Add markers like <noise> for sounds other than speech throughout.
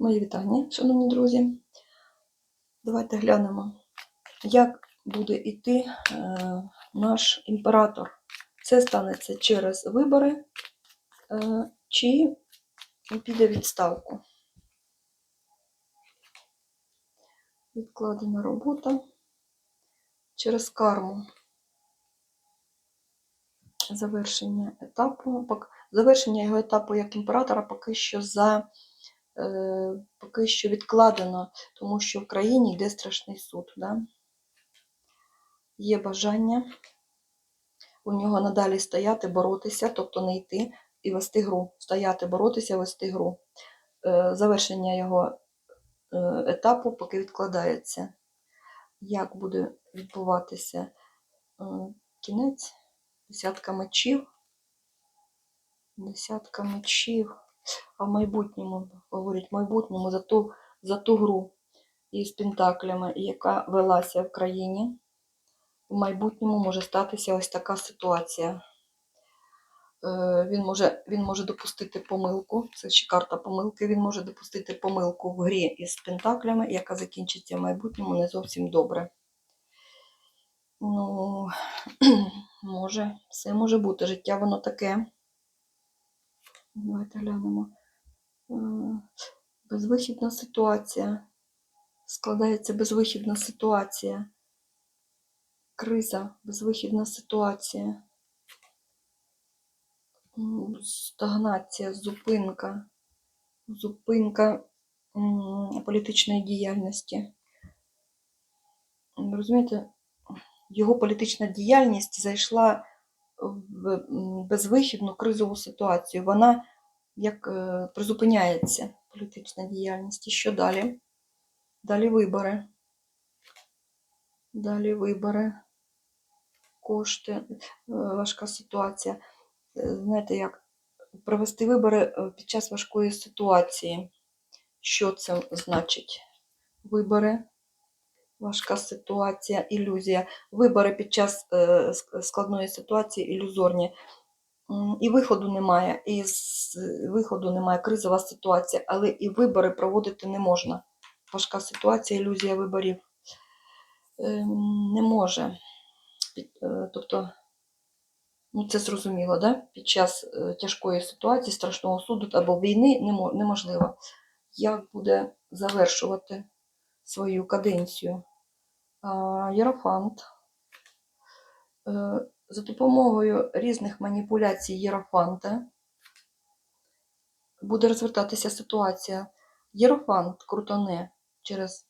Мої вітання, шановні друзі. Давайте глянемо, як буде йти е, наш імператор. Це станеться через вибори е, чи піде відставку. Відкладена робота через карму. Завершення етапу. Завершення його етапу як імператора поки що за поки що відкладено, тому що в країні йде страшний суд. Да? Є бажання у нього надалі стояти, боротися, тобто не йти і вести гру. Стояти, боротися, вести гру. Е, Завершення його е, етапу поки відкладається. Як буде відбуватися е, кінець? Десятка мечів. Десятка мечів. А в майбутньому, говорять, в майбутньому за ту, за ту гру із пентаклями, яка велася в країні, в майбутньому може статися ось така ситуація. Е, Він може, він може допустити помилку, це ще карта помилки, він може допустити помилку в грі із пентаклями, яка закінчиться в майбутньому не зовсім добре. Ну, <clears throat> може, все може бути. Життя воно таке. Давайте глянемо. Е, Безвихідна ситуація. Складається безвихідна ситуація. Криза, безвихідна ситуація. Стагнація, зупинка. Зупинка політичної діяльності. Розумієте, його політична діяльність зайшла в безвихідну кризову ситуацію. Вона як е, призупиняється політична діяльність. І що далі? Далі вибори. Далі вибори. Кошти. е, Важка ситуація. Е, Знаєте, як провести вибори під час важкої ситуації. Що це значить? Вибори. Важка ситуація, ілюзія. Вибори під час е, складної ситуації ілюзорні. І виходу немає, і виходу немає кризова ситуація, але і вибори проводити не можна. Важка ситуація, ілюзія виборів Ем, не може. Е, Тобто, ну це зрозуміло, да? під час е, тяжкої ситуації, страшного суду або війни неможливо. Як буде завершувати свою каденцію? Єрофант. Е, За допомогою різних маніпуляцій Єрофанта буде розвертатися ситуація. Єрофант крутоне через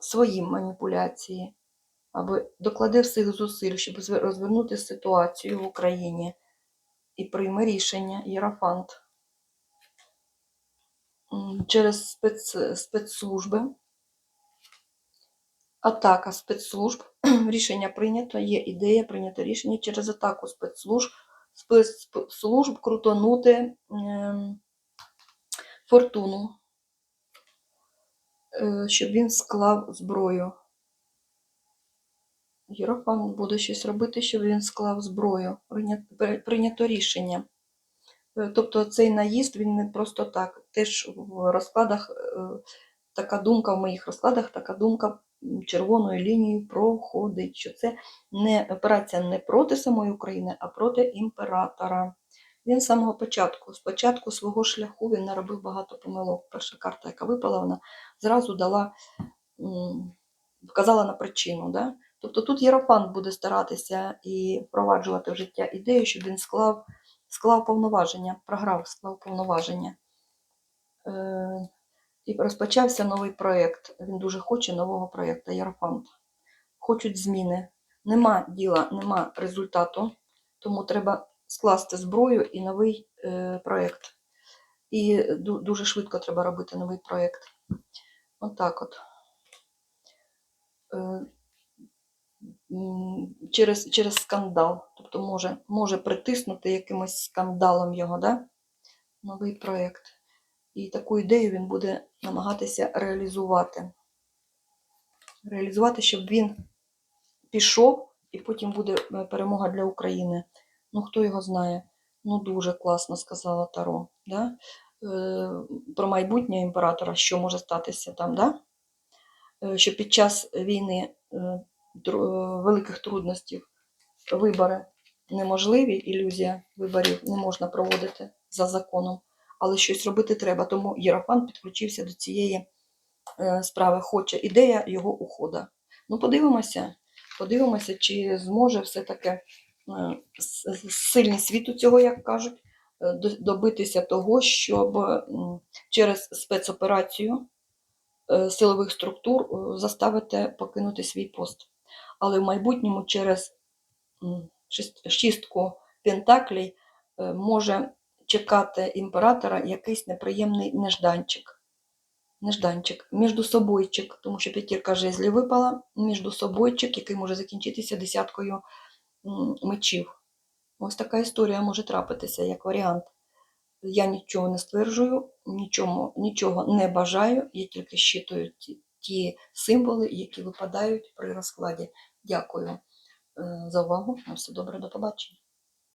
свої маніпуляції, або докладе всіх зусиль, щоб розвернути ситуацію в Україні і прийме рішення Єрофант через спецслужби. Атака спецслужб. <clears throat> Рішення прийнято, є ідея прийнято рішення через атаку спецслужб, спецслужб крутонути ем, фортуну, е, щоб він склав зброю. Єрофант буде щось робити, щоб він склав зброю. Прийнято, рішення. Е, Тобто цей наїзд він не просто так. Теж в розкладах е, така думка, в моїх розкладах така думка червоною лінією проходить, що це не операція не проти самої України, а проти імператора. Він з самого початку, з початку свого шляху він наробив багато помилок. Перша карта, яка випала, вона зразу дала, вказала на причину. Да? Тобто тут Єрофант буде старатися і впроваджувати в життя ідею, щоб він склав, склав повноваження, програв, склав повноваження. І розпочався новий проєкт. Він дуже хоче нового проєкту Єрофант. Хочуть зміни. Нема діла, нема результату, тому треба скласти зброю і новий е, проєкт. І ду- дуже швидко треба робити новий проєкт. Отак от. Е, через, через скандал. Тобто може, може притиснути якимось скандалом його, да? новий проєкт. І таку ідею він буде намагатися реалізувати. Реалізувати, щоб він пішов, і потім буде е, перемога для України. Ну, хто його знає? Ну, дуже класно сказала Таро. Да? е, про майбутнє імператора, що може статися там, да? Е, що під час війни великих трудностей вибори неможливі, ілюзія виборів не можна проводити за законом, але щось робити треба. Тому Єрофан підключився до цієї е, справи, хоче ідея його ухода. Ну, подивимося, подивимося, чи зможе все-таки е, сильний світ у цього, як кажуть, е, добитися того, щоб через спецоперацію силових структур заставити покинути свій пост. Але в майбутньому через шістку пентаклей може чекати імператора якийсь неприємний нежданчик. Нежданчик, міждусобойчик, тому що п'ятірка жезлів випала, міждусобойчик, який може закінчитися десяткою мечів. Ось така історія може трапитися як варіант. Я нічого не стверджую, нічого, нічого не бажаю, я тільки щитую ті, ті символи, які випадають при розкладі. Дякую е, за увагу. На все добре, до побачення.